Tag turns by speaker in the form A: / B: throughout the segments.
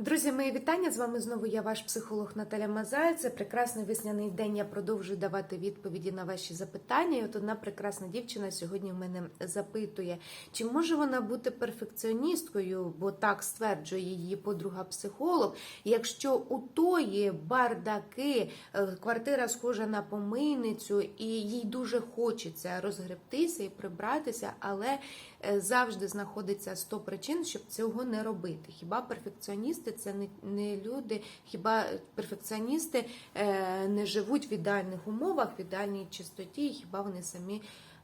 A: Друзі, мої вітання. З вами знову я, ваш психолог Наталя Мазай. Це прекрасний весняний день. Я продовжую давати відповіді на ваші запитання. І от одна прекрасна дівчина сьогодні в мене запитує, чи може вона бути перфекціоністкою, бо так стверджує її подруга-психолог. Якщо у тої бардаки, е, квартира схожа на помийницю, і їй дуже хочеться розгребтися і прибратися, але е, завжди знаходиться 100 причин, щоб цього не робити. Хіба перфекціоністи це не, люди, хіба перфекціоністи е, не живуть в ідеальних умовах, в ідеальній чистоті, хіба вони самі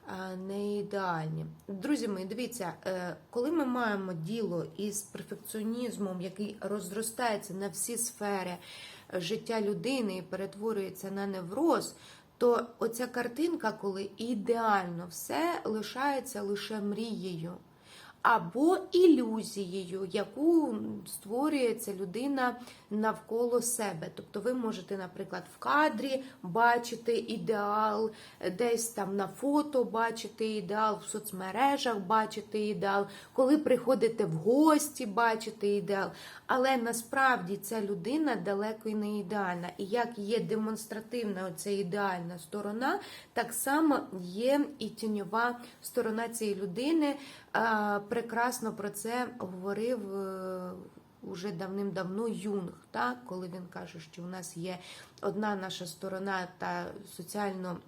A: е, не ідеальні? Друзі мої, дивіться, е, коли ми маємо діло із перфекціонізмом, який розростається на всі сфери життя людини і перетворюється на невроз. То оця картинка, коли ідеально все лишається лише мрією або ілюзією, яку створює ця людина навколо себе. Тобто ви можете, наприклад, в кадрі бачити ідеал, десь там на фото бачити ідеал, в соцмережах бачити ідеал, коли приходите в гості, бачити ідеал. Але насправді ця людина далеко і не ідеальна. І як є демонстративна оця ідеальна сторона, так само є і тіньова сторона цієї людини. Прекрасно про це говорив е, уже давним-давно Юнг, так? коли він каже, що у нас є одна наша сторона та соціально.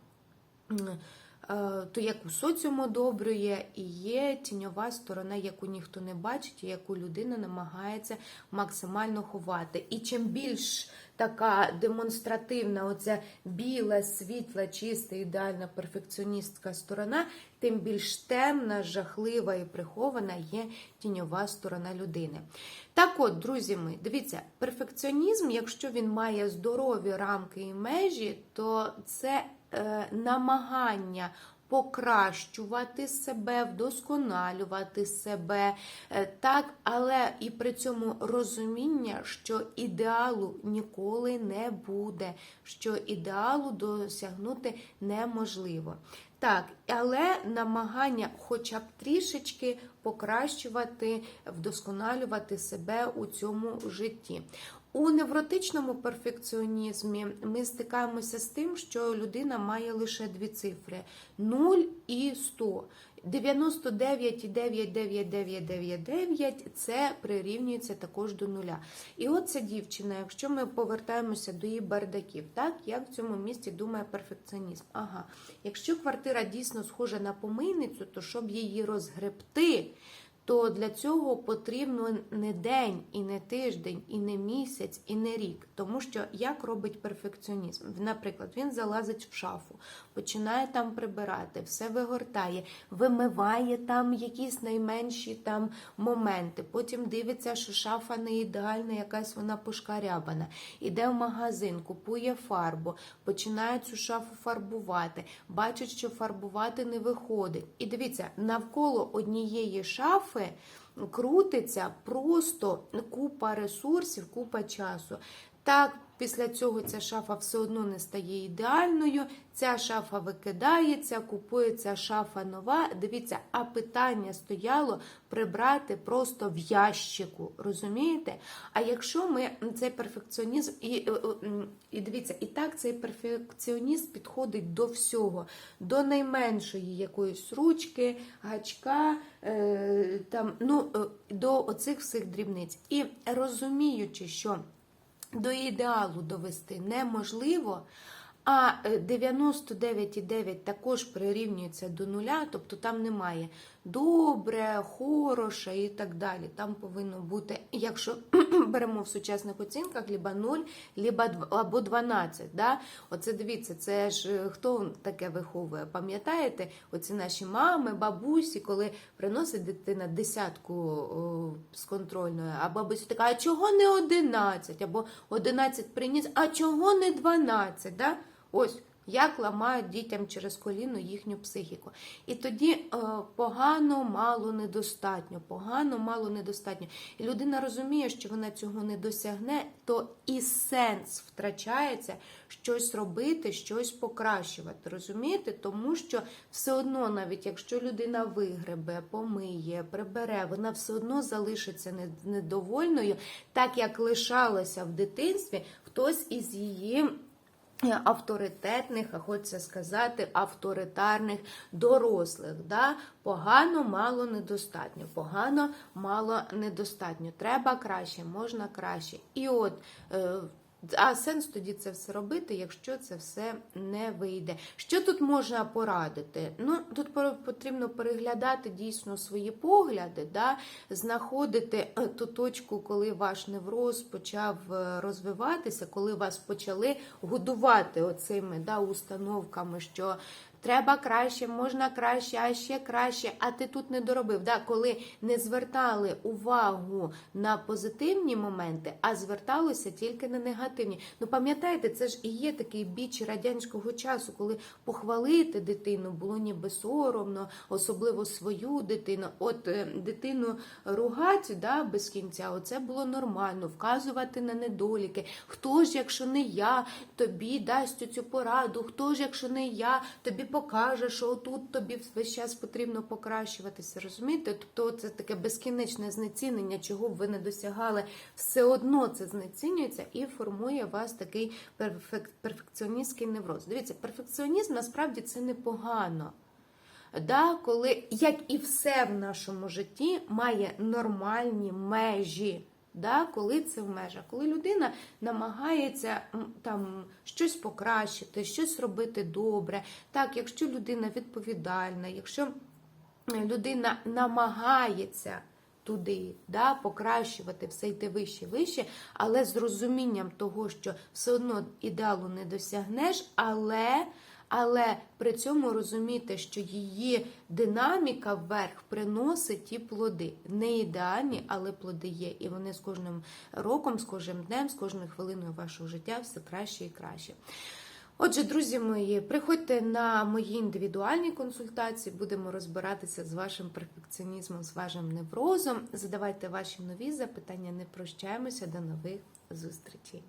A: е, То яку соціум одобрює, і є тіньова сторона, яку ніхто не бачить, і яку людина намагається максимально ховати. І чим більш така демонстративна, оця біла, світла, чиста, ідеальна перфекціоністська сторона, тим більш темна, жахлива і прихована є тіньова сторона людини. Так от, друзі мої, дивіться, перфекціонізм, якщо він має здорові рамки і межі, то це е, намагання покращувати себе, вдосконалювати себе, е, так, але і при цьому розуміння, що ідеалу ніколи не буде, що ідеалу досягнути неможливо. Так, але намагання хоча б трішечки покращувати, вдосконалювати себе у цьому житті. У невротичному перфекціонізмі ми стикаємося з тим, що людина має лише дві цифри: 0 і 100. 99,99999 це прирівнюється також до нуля. І от ця дівчина, якщо ми повертаємося до її бардаків, так як в цьому місці думає перфекціоніст. Ага, якщо квартира дійсно схожа на помийницю, то щоб її розгребти, то для цього потрібно не день, і не тиждень, і не місяць, і не рік. Тому що як робить перфекціонізм? Наприклад, він залазить в шафу, починає там прибирати, все вигортає, вимиває там якісь найменші там моменти. Потім дивиться, що шафа не ідеальна, якась вона пошкарябана. Іде в магазин, купує фарбу, починає цю шафу фарбувати, бачить, що фарбувати не виходить. І дивіться, навколо однієї шафи крутиться просто купа ресурсів, купа часу. Так, після цього ця шафа все одно не стає ідеальною. Ця шафа викидається, купується шафа нова. Дивіться, а питання стояло прибрати просто в ящику. Розумієте? А якщо ми цей перфекціонізм, і, і дивіться, і так цей перфекціонізм підходить до всього, до найменшої якоїсь ручки, гачка, е, там, ну, е, до оцих всіх дрібниць. І розуміючи, що до ідеалу довести неможливо, а 99,9 також прирівнюється до нуля, тобто там немає добре, хороше і так далі. Там повинно бути, якщо беремо в сучасних оцінках, либо 0, либо або 12. Да? Оце дивіться, це ж е, хто таке виховує? Пам'ятаєте, оці наші мами, бабусі, коли приносить дитина десятку о, з контрольною, а бабуся така, а чого не 11? Або 11 приніс, а чого не 12? Да? Ось як ламають дітям через коліно їхню психіку. І тоді е, погано, мало, недостатньо, погано, мало, недостатньо. І людина розуміє, що вона цього не досягне, то і сенс втрачається щось робити, щось покращувати. Розумієте? Тому що все одно, навіть якщо людина вигребе, помиє, прибере, вона все одно залишиться недовольною, так як лишалася в дитинстві хтось із її. Е, Авторитетних, а хочеться сказати, авторитарних дорослих. Да? Погано, мало, недостатньо. Погано, мало, недостатньо. Треба краще, можна краще. І от. А сенс тоді це все робити, якщо це все не вийде. Що тут можна порадити? Ну тут потрібно переглядати дійсно свої погляди, да? знаходити е, ту точку, коли ваш невроз почав е, розвиватися, коли вас почали годувати оцими да, установками, що треба краще, можна краще, а ще краще, а ти тут не доробив. Да? Коли не звертали увагу на позитивні моменти, а зверталися тільки на негативні. Ну пам'ятаєте, це ж і є такий біч радянського часу, коли похвалити дитину було ніби соромно, особливо свою дитину. От е, дитину ругати да, без кінця, оце було нормально, вказувати на недоліки. Хто ж, якщо не я, тобі дасть цю пораду, хто ж, якщо не я, тобі покаже, що тут тобі весь час потрібно покращуватися. Розумієте? Тобто це таке безкінечне знецінення, чого б ви не досягали, все одно це знецінюється і формує вас такий перфек- перфекціоністський невроз. Дивіться, перфекціонізм насправді це непогано. Да, коли, як і все в нашому житті, має нормальні межі. Да, коли це в межах, коли людина намагається там щось покращити, щось робити добре. Так, якщо людина відповідальна, якщо людина намагається туди, да, покращувати, все йти вище, вище, але з розумінням того, що все одно ідеалу не досягнеш, але. Але при цьому розуміти, що її динаміка вверх приносить ті плоди. Не ідеальні, але плоди є. І вони з кожним роком, з кожним днем, з кожною хвилиною вашого життя все краще і краще. Отже, друзі мої, приходьте на мої індивідуальні консультації, будемо розбиратися з вашим перфекціонізмом, з вашим неврозом. Задавайте ваші нові запитання, не прощаємося, до нових зустрічей.